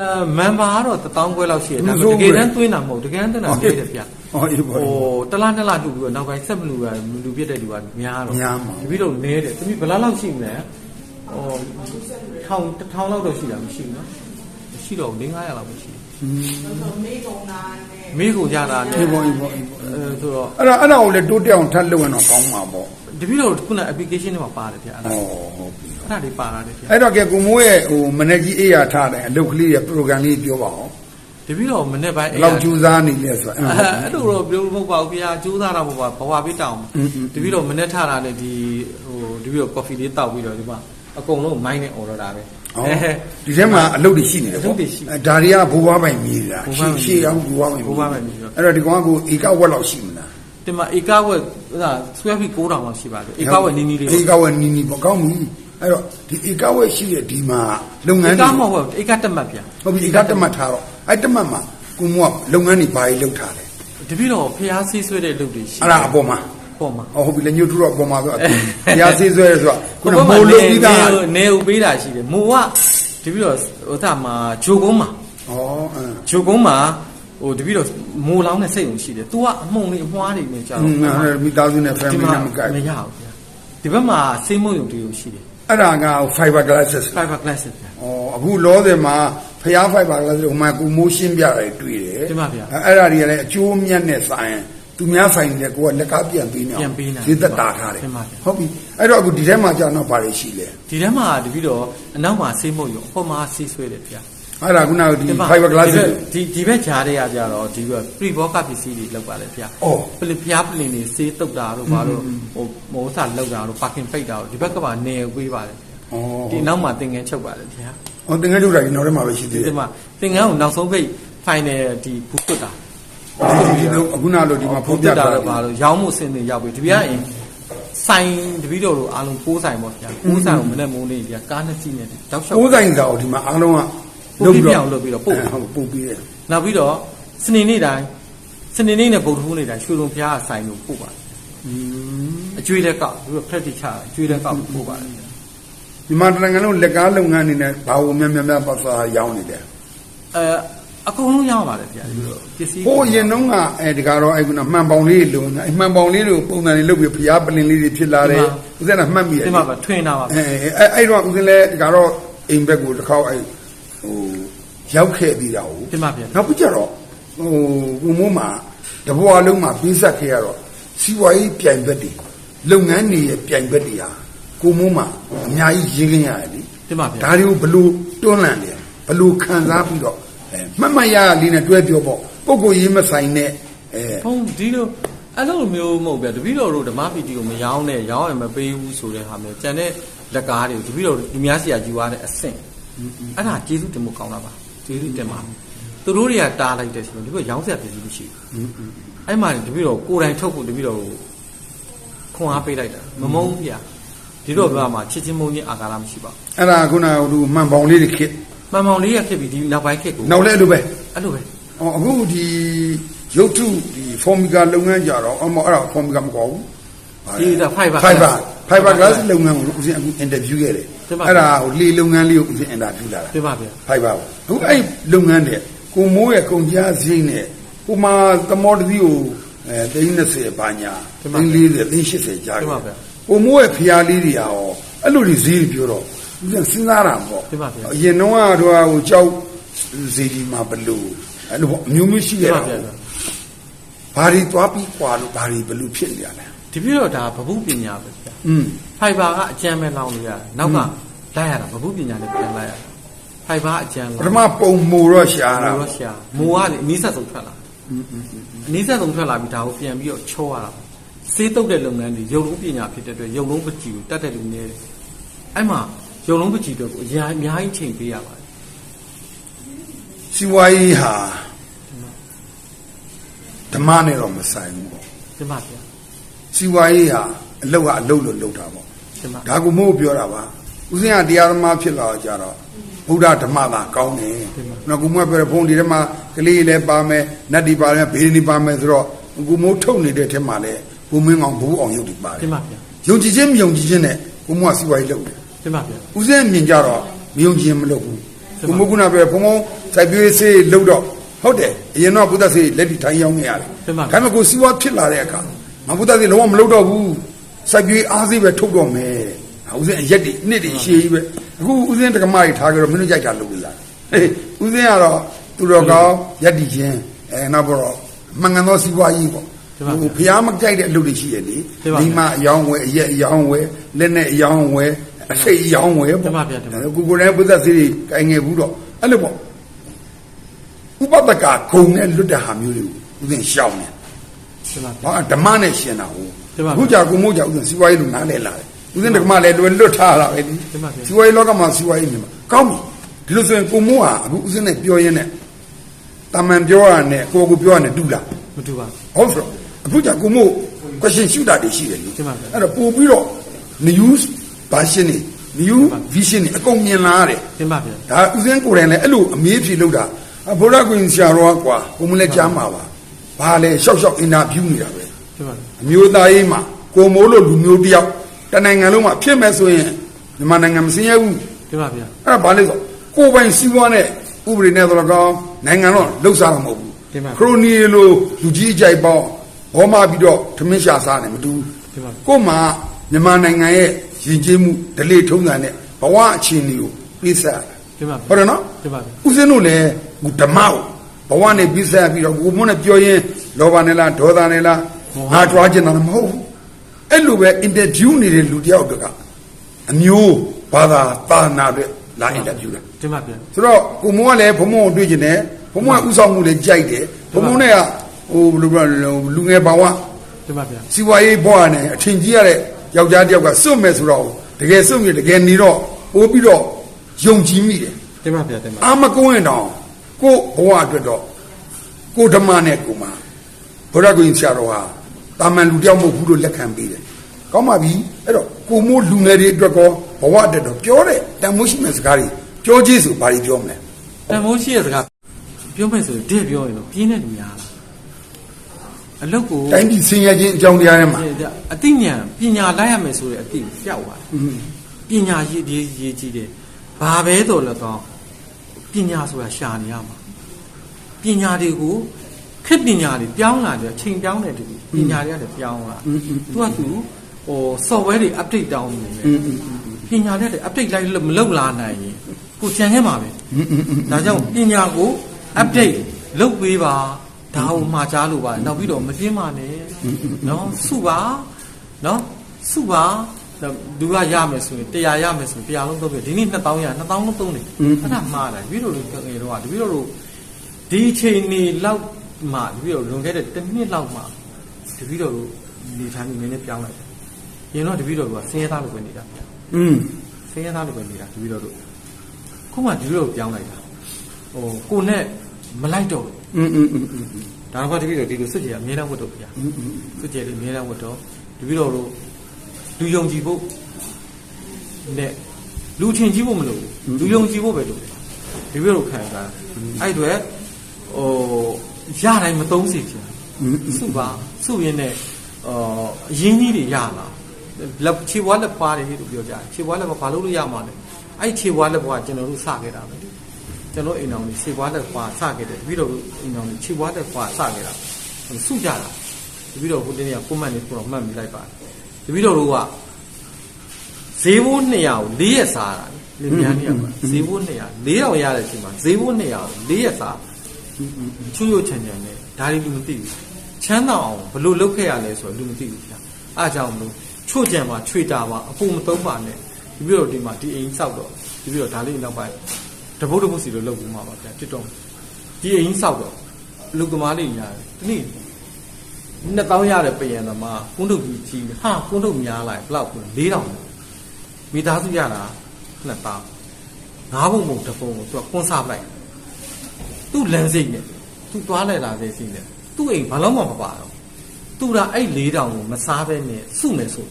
အဲမန်ပါကတော့တစ်တောင်းခွဲလောက်ရှိတယ်ဒါမပေဆိုးမဲ့တဘူးကယ်တမ်းသွင်းတာမဟုတ်တကယ်တမ်းသွင်းတာနေတယ်ဗျဟောအေးပါဟိုတစ်လားနှစ်လားတူပြီးတော့နောက်ပိုင်းဆက်မလူကလူပြစ်တဲ့လူကများတော့များမှာတပည့်တော့နဲတယ်တပည့်ဘယ်လောက်လောက်ရှိမလဲဟိုထောင်တစ်ထောင်လောက်တော့ရှိတာမရှိဘူးနော်မရှိတော့ဘူး900လောက်ပဲရှိတယ်မေးကုန်ကြတာနဲ့အေးပေါ့အေးပေါ့အေးပေါ့အဲဆိုတော့အဲ့ဒါအဲ့ဒါကိုလည်းတိုးတက်အောင်ထပ်လုပ်ရင်တော့ကောင်းမှာပေါ့တပည့်တော့ခုန application တွေမှာပါတယ်ဗျအဲ့ဒါဩဟုတ်ပြီအဲ့ ဒါတွေပါလာတယ်ဗျာအဲ့တော့ကဲကိုမိုးရဲ့ဟိုမနေ့ကြီးအေးရထားတယ်အလုပ်ကလေးရဲ့ program လေးပြောပါအောင်တပည့်တော်မနေ့ပိုင်းအဲ့လောက်ကြိုးစားနေလဲဆိုတော့အဲ့လိုတော့ပြောလို့မဟုတ်ပါဘူးခင်ဗျာကြိုးစားတာမဟုတ်ပါဘဝပေးတောင်းတပည့်တော်မနေ့ထားတာနဲ့ဒီဟိုတပည့်တော် coffee လေးတောက်ပြီးတော့ဒီမှာအကုန်လုံးမိုင်းနဲ့ order တာပဲဒီထဲမှာအလုပ်တွေရှိနေတယ်ပေါ့ဒါတွေကဘိုးဘွားပိုင်မြေလားရှေ့ရှေ့အောင်ဘိုးဘွားပိုင်ဘိုးဘွားပိုင်မြေအဲ့တော့ဒီကောင်ကကိုဧကဝက်လောက်ရှိမလားဒီမှာဧကဝက်ဟိုက square feet 9000လောက်ရှိပါတယ်ဧကဝက်နီးနီးလေးဧကဝက်နီးနီးပေါ့ကောင်းပြီ အဲ့တော့ဒီဧကဝက်ရှိတဲ့ဒီမှာလုပ်ငန်း ဧ တွေ ကမဟုတ်ဘူးဧကတက်မှတ်ဗျာ ဟုတ်ပြီဧကတက်မှတ်ထားတော့အဲ့တက်မှတ်မှာကိုမိုးကလုပ်ငန်းတွေဘာကြီးလုပ်ထားလဲ တပည့်တော့ဖျားဆေးဆွဲတဲ့လုပ်တွေရှိ အဲ့ဒါအပေါ်မှာ ပေါ့မှာ ဟောဟုတ်ပြီလေညှို့ထူတော့အပေါ်မှာဆိုအတရားသေးဆွဲရဲဆိုတော့ခုနမိုးလုံးပြီးသား နေဦးပေးတာရှိတယ်မိုးကတပည့်တော့ဟိုဒါမှာဂျိုကုန်းမှာ ဩအင်း ဂျိုကုန်းမှာဟိုတပည့်တော့မိုးလောင်းတဲ့စိတ်ုံရှိတယ်။ तू ကအမှုန်လေးအမွှားတွေနဲ့ကြာ อื တော့ มအဲ့မိသားစုနဲ့ ဒီ family မှာ နဲ့မကိုက် မရဘူးဗျာ။ဒီဘက်မှာစိတ်မုံယုံတူရှိတယ် အဲ့ဒါက fiber glasses ။ fiber glasses ဗျာဩအခုလောဆယ်မှာဖျား fiber glasses ဟိုမှာကိုမိုးရှင်းပြတယ်တွေ့တယ်ဒီမှာဗျာအဲ့ဒါတွေကလည်းအကျိုးမြတ်နဲ့ဆိုင်သူများဆိုင်တယ်ကိုကလက်ကားပြန်ပေးနေအောင်ပြန်ပေးနေဈေးသက်တာထားတယ်ဒီမှာဗျာဟုတ်ပြီအဲ့တော့အခုဒီထဲမှာကြာတော့ဘာတွေရှိလဲ။ဒီထဲမှာတပည့်တော့အနောက်မှာစိတ်မုံယုံအပေါ်မှာဆေးဆွဲတယ်ဗျာအဲ့ဒါခုနကဒီမှာ fiber glasses ဒီဒီဘက်ဂျားတွေကကြတော့ဒီဘက် pre box ပစ္စည်းတွေလောက်ပါလေဗျာအော်ပလဖျားပလင်တွေဆေးတုတ်တာတို့ဘာလို့ဟို မိုးစားလောက်တာတို့ parking ပိတ်တာတို့ဒီဘက်ကပါနေပေးပါလေဗျာဩ။ဒီနောက်မှာသင်ငန်းချုပ်ပါလေဗျာ။ဟောတင်ငယ်ထုတ်တာဒီနောက်ထဲမှာပဲရှိသေးတယ်ဒီမှာသင်္ကန်းကိုနောက်ဆုံးပိတ် final ဒီဘူးတွတ်တာဒီလိုအခုနလိုဒီမှာဖုဘူးန်းပြတွတ်တာတာတော့ဘာလို့ရောင်းမှုအဆင်းတွေရောက်ပြီတပြားရင်ဆိုင်တပီတော်တို့အားလုံးကိုးဆိုင်ပေါ့ဗျာကိုးဆိုင်ကိုမနဲ့မိုးနေဗျာကားနှစ်စီးနဲ့တောက်လျှောက်ကိုးဆိုင်စာကိုဒီမှာအားလုံးကပို့ပြီးပြောင်းလုပ်ပြီးတော့ပို့အဲဟုတ်ပို့ပြီးတယ်နောက်ပြီးတော့စနေနေ့တိုင်းစနေနေ့နဲ့ဗုဒ္ဓဟူးနေ့တိုင်းရွှေလုံးဖျားဆိုင်ကိုပို့ပါတယ်အ ကျွေးလက်ကောက်ပြီးတော့ practice ချအကျွေးလက်ကောက်ပို့ပါတယ်ဗျာဒီမှာတနင်္ဂနွေလက်ကားလုပ်ငန်းအနေနဲ့ဘာလို့များများများပါစားရောင်းနေတယ်အဲအကုန်လုံးရောင်းပါတယ်ဗျာဒီလိုပစ္စည်းဟိုအရင်တုန်းကအဲဒီကတော့အဲခုနမှန်ပေါင်လေးလုံနေအဲမှန်ပေါင်လေးတွေကိုပုံစံလေးလုပ်ပြီးဖျားပလင်လေးတွေဖြစ်လာတယ်ဦးဇင်းကမှတ်မိတယ်ဒီမှာပါထွင်တာပါဗျာအဲအဲအဲ့တော့ဦးဇင်းလဲဒီကတော့အိမ်ဘက်ကိုတစ်ခေါက်အဲဟိုရောက်ခဲ့ပြီးတာဟုတ်ဒီမှာဗျာနောက်ပြီးကြတော့ဟိုကိုမိုးမှာတဘွားလုံးမှာပြီးဆက်ခဲ့ရတော့စီဝါရေးပြိုင်ဘက်တွေ လုပ်ငန်းတွေရဲ့ပြိုင်ဘက်တွေဟာကိုမိုးမှာအများကြီးရင်းခင်းရတယ်လေဒီမှာဗျာဒါတွေကိုဘလို့တွန်းလှန်တယ်ဘလို့ခံစားပြီးတော့အဲမှတ်မှတ်ရရလေးနဲ့တွဲပြောပေါ့ပုဂ္ဂိုလ်ရေးမဆိုင်တဲ့အဲဘုံဒီလိုအဲ့လိုမျိုးမဟုတ်ဗျာတပည့်တော်တို့ဓမ္မပီတီကိုမရောင်းနဲ့ရောင်းရင်မပေးဘူးဆိုတဲ့ဟာမျိုးကျန်တဲ့လက်ကားတွေတပည့်တော်ဒီများစီကယူရတဲ့အဆင့်အဲ့ဒါကျေးဇူးတင်ဖို့ကောင်းတာပါကျေးဇူးတင်ပါသူတို့တွေကတားလိုက်တဲ့ဆိုတော့ဒီဘက်ရောင်းစရာပစ္စည်းမရှိဘူးအဲ့မှာတပည့်တော်ကိုယ်တိုင်ထုတ်ဖို့တပည့်တော်ကို ခွန်အားပေးလိုက်တာမမုန်းဘူးဗျာဒီတော့ဘာမှချစ်ချင်းမုန်းချင်းအာဃာတမရှိပါဘူးအဲ့ဒါခုနကဟိုမှန်ပေါင်လေးတွေခစ်မှန်မှန်လေးရဖြစ်ပြီးဒီနောက်ပိုင်းခေတ်ကိုနောက်လဲအဲ့လိုပဲအဲ့လိုပဲအော်အခုဒီရုပ်ထုဒီ formica လုပ်ငန်းကြတော့အမအဲ့ဒါ formica မကောဘူးဒီဒါ fiber fiber fiber glass လုပ်ငန်းကိုဦးဇင်းအခု interview ခဲ့တယ်ဒီမှာအဲ့ဒါဟိုလေလုပ်ငန်းလေးကိုဦးဇင်း interview လာတာပြပါဗျာ fiber ပေါ့အခုအဲ့လုပ်ငန်းတဲ့ကိုမိုးရဲ့ကုန်ကြစရိတ်နဲ့ကိုမသမောတတိကို အဲသိန်း30ဘာညာသိန်း40သိန်း80ကြားတယ်ကိုမိုးရဲ့ဖျားလေးတွေရောအဲ့လိုတွေဈေးတွေပြောတော့ဦးဇင်းစဉ်းစားတာပေါ့အရင်တော့ကတော့ဟိုကြောက်ဈေးကြီးမှာဘလို့အဲ့လိုပေါ့အမျိုးမျိုးရှိပြခဲ့ပါတာဗျာဘာတွေသွားပြီးကွာလို့ဘာတွေဘလို့ဖြစ်နေရလဲဒီပြတော့ဒါဗဟုပညာပဲဗျာอืมဖိုင်ဘာကအကျမ်းပဲလောင်းလို့ရတယ်နောက်ကလိုက်ရတာဗဟုပညာနဲ့ပြန်လိုက်ရတာဖိုင်ဘာအကျမ်းပထမပုံမူတော့ရှားတာမိုးရရှာမိုးကနေအနည်းဆက်ဆုံးထွက်လာ အနည်းဆက်ဆုံးထွက်လာပြီးဒါကိုပြန်ပြီးတော့ချိုးရတာစေးတုတ်တဲ့လုပ်ငန်းတွေရုပ်လုံးပညာဖြစ်တဲ့အတွက်ရုပ်လုံးပကြီးကိုတတ်တဲ့လူနေတယ်အဲ့မှာရုပ်လုံးပကြီးတော့အများအများကြီးချိန်ပေးရပါတယ်စီဝါရေးဟာဓမ္မနဲ့တော့မဆိုင်ဘူးပေါ့ဒီမှာဗျာစီဝါရေးဟာအလုတ်ကအလုတ်လို့လုပ်တာပေါ့ဒီမှာဒါကမို့ပြောတာပါဦးစင်းကတရားသမားဖြစ်လာကြတော့ ဘုရားဓမ္မသာကောင်းတယ်နော်ကုမပြောတဲ့ဘုံဒီထဲမှာကလေးလည်းပါမယ်နတ်ဒီပါမယ်ဘေးဒီပါမယ်ဆိုတော့ကုမိုးထုတ်နေတဲ့ထဲမှာလည်းဘုံမင်းအောင်ဘိုးအောင်ရုပ်ဒီပါတဒီယ်မှာဗျာယုံကြည်ခြင်းမယုံကြည်ခြင်းနဲ့ကုမိုးကစီဝါရေးလုပ်တယ်ဒီမှာဗျာဦးစင်းမြင်ကြတော့မယုံကြည်မလုပ်ဘူးကိုမိုးကုနာပြောဘုံဘုံစိုက်ပျိုးစေးလှုပ်တော့ဟုတ်တယ်အရင်တော့ဘုဒ္ဓစေးလက်ဒီထိုင်ရောက်နေရတယ်တင်ပါဒါပေမဲ့ကိုစီဝါဖြစ်လာတဲ့အခါမဘုဒ္ဓစေးလုံးဝမလှုပ်တော့ဘူးစိုက်ပျိုးအားစေးပဲထုတ်တော့မယ်ဥစဉ်အရက်တွေနှစ်တွေရှည်ကြီးပဲ အခုဥစဉ်တက္ကမကြီးထားကြတော့မင်းတို့ကြိုက်တာလုပ်လို့ရတယ်ဟေးဥစဉ်ကတော့သူတော်ကောင်းရက်ဒီချင်းအဲနောက်တော့မင်္ဂန်သောစီဝါကြီးပေါ့တင်ပါဟိုဖျားမကြိုက်တဲ့အလုပ်တွေရှိရလေတင်ပါဒီမှာအယောင်းဝယ်အရက်အယောင်းဝယ်လက်နဲ့အယောင်းဝယ်အစိတ်အယောင်းဝယ်တင်ပါဗျာတင်ပါကိုကိုယ်တိုင်ပုဒ်သက်စီကိုင်ငယ်ဘူးတော့အဲ့လိုပေါ့ဥပပကဂုံနဲ့လွတ်တဲ့ဟာမျိုးတွေကိုဥစဉ်ရှောင်းနေတင်ပါဘာဓမ္မနဲ့ရှင်တာဟုတ်တင်ပါအခုကြာကိုမို့ကြာဥစဉ်စီဝါရေးလို့နားလဲလာတယ် ဥစဉ်ဓမ္မလည်းလွယ်လွတ်ထားတာပဲဒီတင်ပါဗျာစီဝါရေးလောကမှာစီဝါရေးနေမှာကောင်းပြီဒီလိုဆိုရင်ကိုမို့ဟာအခုဥစဉ်နဲ့ပြောရင်းနဲ့တာမန်ပြောရနဲ့ကိုကိုပြောရနဲ့တူလားမတူပါဟုတ်ဆိုတော့အခုကြာကိုမို့ question ရှုတာတွေရှိတယ်လေတင်ပါဗျာအဲ့တော့ပို့ပြီးတော့ news version နေ new vision နေအကုန်မြင်လာရတယ်တင်ပါဗျာဒါဥစဉ်ကိုယ်တိုင်လည်းအဲ့လိုအမေးဖြေလုပ်တာအဘုရားကွင်ဆရာတော်ကကွာဘုံမလဲကြားမှာပါဘာလဲရှောက်ရှောက်အင်တာဗျူးနေတာပဲတင်ပါအမျိုးသားရေးမှာကိုမိုးလို့လူမျိုးတစ်ယောက် တနိုင်ငံလုံးမှာဖြစ်မဲ့ဆိုရင်မြန်မာနိုင်ငံမစင်ရဘူးတင်ပါဗျာအဲ့ဒါဘာလဲဆိုကိုယ်ပိုင်စီးပွားနဲ့ဥပဒေနဲ့တော့ကောင်းနိုင်ငံတော့လှုပ်ရှားမှာမဟုတ်ဘူးတင်ပါခရိုနီလိုလူကြီးအကြိုက်ပေါင်းဘောမပြီးတော့သမင်းရှာစားတယ်မတူဘူးတင်ပါကို့မှာမြန်မာနိုင်ငံရဲ့ရည်ကြီးမှုဒလေထုံးစံနဲ့ဘဝအခြေအနေကိုပြသရတာတင်ပါဟုတ်တယ်နော်တင်ပါဗျာဦးစင်းတို့လည်းဟိုဓမ္မကိုဘဝနဲ့ပြသရပြီးတော့ကိုမွန်းနဲ့ပြောရင်းလောဘနဲ့လားဒေါသနဲ့လားငါတွားကျင်တာလည်းမဟုတ်ဘူး အဲ့လိုပဲအင်တာဗျူးနေတဲ့လူတစ်ယောက်တကအမျိုးဘာသာသာနာတွေလာအင်တာဗျူးတယ်တင်ပါဗျာဆိုတော့ကိုမွန်းကလည်းဘုံမုံကိုတွေ့ကျင်တယ်ဘုံမုံကဥဆောင်မှုလည်းကြိုက်တယ်ဘုံမုံနဲ့ကဟိုဘယ်လိုပြောလဲလူငယ်ဘာဝတင်ပါဗျာစီဝါရေးဘွားနဲ့အထင်ကြီးရတဲ့ယောက်ျားတစ်ယောက်ကစွတ်မယ်ဆိုတော့တကယ်စွတ်မြတကယ်နေတော့ပိုးပြီးတော့ယုံကြည်မိတယ်တင်ပါဗျာတင်ပါအာမကုန်းရင်တောင်ကို့ဘဝအတွက်တော့ကိုဓမ္မနဲ့ကိုမှာဘုရားကိုရင်ဆရာတော်ဟာတာမန်လူတစ်ယောက်မဟုတ်ဘူးလို့လက်ခံပေးတယ် ကောင်းပါပြီအဲ့တော့ကိုမိုးလူငယ်တွေအတွက်ကောဘဝအတွက်တော့ပြောတဲ့တန်မိုးရှိမဲ့စကားတွေပြောကြည့်ဆိုဘာတွေပြောမလဲတန်မိုးရှိရဲ့စကားပြောမယ်ဆိုရင်တဲ့ပြောရင်တော့ပြင်းတဲ့လူများလားအလုတ်ကိုတိုင်းပြည်ဆင်းရဲခြင်းအကြောင်းတရားထဲမှာအသိဉာဏ်ပညာလိုက်ရမယ်ဆိုတဲ့အသိကိုပျောက်သွားတယ်ပညာရည်ဒီရည်ကြီးတယ်ဘာပဲတော့လည်းကောင်းပညာဆိုတာရှာနေရမှာပညာတွေကိုခက်ပညာတွေပြောင်းလာတယ်အချိန်ပြောင်းတယ်တူပညာတွေကလည်းပြောင်းလာသူကသူ ဟို software တွေ update တောင်းနေတယ်ပညာတွေလည်း update လိုက်လို့မလုပ်လာနိုင်ရင်ကိုကြံခဲ့မှာပဲဒါကြောင့်ပညာကို update လုပ်ပေးပါဒါကိုမှာကြားလို့ပါနောက်ပြီးတော့မပြင်းပါနဲ့နော်စုပါနော်စုပါလူကရမယ်ဆိုရင်100ရမယ်ဆိုရင်100လုံးသုံးပြဒီနေ့2000ရ2000လုံးသုံးတယ်အဲ့ဒါမှားတယ်တပည့်တော်တို့ငယ်တော့တပည့်တော်တို့ဒီအချိန်နေလောက်မှတပည့်တော်လွန်ခဲ့တဲ့တစ်နှစ်လောက်မှတပည့်တော်တို့နေထိုင်နေနေပြောင်းလိုက်တယ် ရင်တော့တပည့်တော်ကဆင်းရဲသားလိုပဲနေတာ อืม ဆင်းရဲသားလိုပဲနေတာတပည့်တော်တို့ခုမှတပည့်တော်ပြောင်းလိုက်တာဟိုကိုနဲ့မလိုက်တော့ဘူး อืมอืมอืมอืม ဒါတော့တပည့်တော်ဒီလိုစွတ်ကြည်အမြဲတမ်းဝတ်တော့ဗျာစွတ်ကြည်လေးအမြဲတမ်းဝတ်တော့တပည့်တော်တို့လူယုံကြည်ဖို့နဲ့လူချင်းကြည့်ဖို့မလိုဘူးလူယုံကြည်ဖို့ပဲလိုတယ်တပည့်တော်ခံစားအဲ့အတွေဟိုရတိုင်းမသုံးစေချင်စုပါစုရင်းနဲ့အော်အရင်းကြီးတွေရလာ လက်ခြေဘွားလက်ပွားတယ်လို့ပြောကြတယ်ခြေဘွားလက်ပွားဘာလို့လို့ရမှာလဲအဲ့ခြေဘွားလက်ပွားကျွန်တော်တို့စခဲ့တာပဲကျွန်တော်အိမ်တော်ကြီးခြေဘွားလက်ပွားစခဲ့တယ်တပည့်တော်တို့အိမ်တော်ကြီးခြေဘွားလက်ပွားစခဲ့တာစုကြတာတပည့်တော်ဟိုတင်းကကွန်မန့်လေးကိုတော့မှတ်မိလိုက်ပါတယ်တပည့်တော်တို့ကဈေးဘိုး200ကို4ရက်စားတာလေလင်းများနေရပါဈေးဘိုး200 4000ရတဲ့အချိန်မှာဈေးဘိုး200ကို4ရက်စားချွတ်ရွချန်ချန်နဲ့ဒါတွေလူမသိဘူးချမ်းသာအောင်ဘယ်လိုလုပ်ခဲ့ရလဲဆိုတော့လူမသိဘူးဗျာအားကြောင့်မလို့ ချို့ကြံမှာချွေတာပါအဖို့မသုံးပါနဲ့ဒီပြီးတော့ဒီမှာဒီအိမ်ဆောက်တော့ဒီပြီးတော့ဒါလေးနောက်ပိုင်းတပုတ်တပုတ်စီလို့လုပ်ဘူးမှာပါဗျာတစ်တော့ဒီအိမ်ဆောက်တော့လူကမားလေးညာတယ်ဒီနေ့2000ရတဲ့ပယံသမားကုန်းတုတ်ကြီးကြီးဟာကုန်းတုတ်များလိုက်ဘယ်လောက်4000မိသားစုရတာ2000ငါးပုံပုံတစ်ပုံကိုသူကကွန်းစားပလိုက်သူ့လမ်းစိတ်နဲ့သူသွားလဲလာတဲ့စိတ်နဲ့သူ့အိမ်ဘာလို့မှမပါတော့သူကအဲ့4000ကိုမစားဘဲနဲ့စုမယ်ဆို